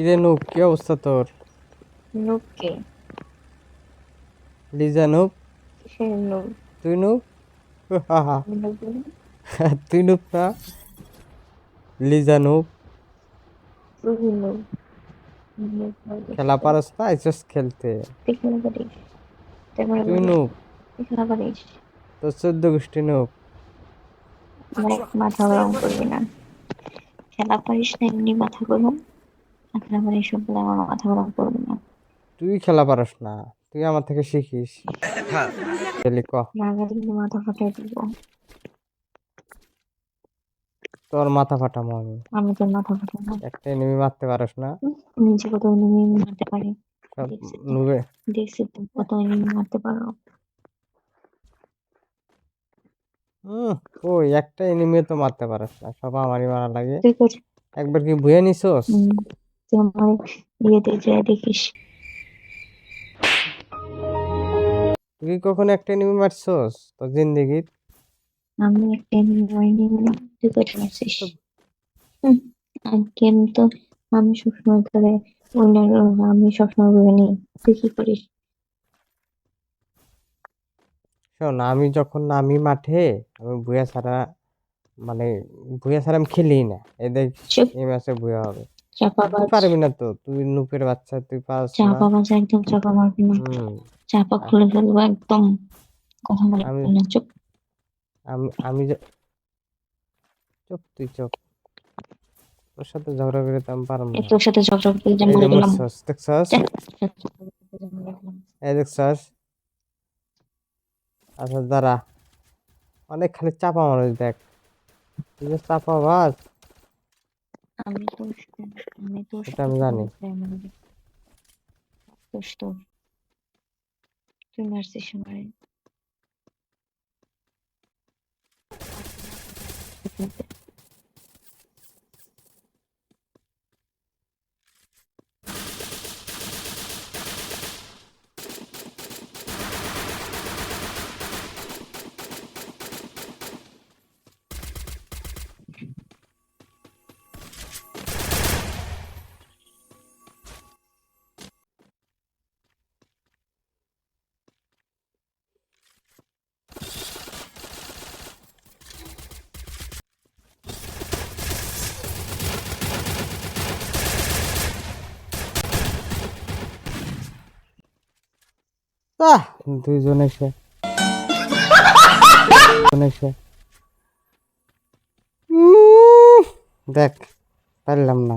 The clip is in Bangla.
কিরে নুপ? কি অবস্থা তোর? নুপকে লিজা নুপ? নুপ। তুই নুপ? তুই নুপ না? লিজা নুপ। নুপ। নুপ খেলা পারস না? আইসস খেলতে। তুই তারপরে তুই নুপ। তোর চোদ্দ গোষ্ঠী নুপ। মাথা গরম করবি না। খেলা পারিস না এমনি মাথা গরম। এখন আমার এইসব বলে আমার মাথা গরম করবি না। তুই খেলা পারস না তুই আমার থেকে শিখিস। কিন্তু মাথা ফাটাই দিব তোর মাথা ফাটামো আমি। আমি তোর মাথা ফাটাবো একটা এনিমি মারতে পারস না। নিজে কত এনিমি মারতে পারি। নুবে। দেখছি তো কত এনিমি মারতে পারো। হুম ওই একটা এনিমি তো মারতে পারস না। সব আমারই মারা লাগে। একবার কি ভুয়ে নিছোস? তুই আমার ইয়েতে যায় দেখিস। তুই কি কখনো একটা এনিমি মারছোস? তোর জিন্দেগিত আমি একটা এনিমি মারিনি বলে তুই কত মারছিস? গেম তো আমি সবসময় করে উইনার আমি সবসময় করে নিই। তুই কি করিস? শোন আমি যখন নামি মাঠে আমি ভুয়া ছাড়া মানে ভুয়া ছাড়া আমি খেলি না। এই দেখ এই ম্যাচে ভুয়া হবে। চাপাবাজ পারবি না তো তুই নুপের বাচ্চা তুই পারস না চাপাবাজ একদম চাপা মারবি না চাপা খুলে ফেলব একদম কথা বলে আমি- না চুপ আমি আমি চুপ তুই চুপ তোর সাথে ঝগড়া করে তো আমি পারব না তোর সাথে ঝগড়া করতে এই জানি যে গেলাম মরছস, দেখছস এই দেখছস আচ্ছা দাঁড়া অনেক খালি চাপা মানুষ দেখ তুই চাপা বাজ আমি তোর সাথে- আমি তোর সেটা আমি জানি। দোষ তোর তুই মারছিস আহ! দুইজন এসে। উম, দেখ পারলাম না।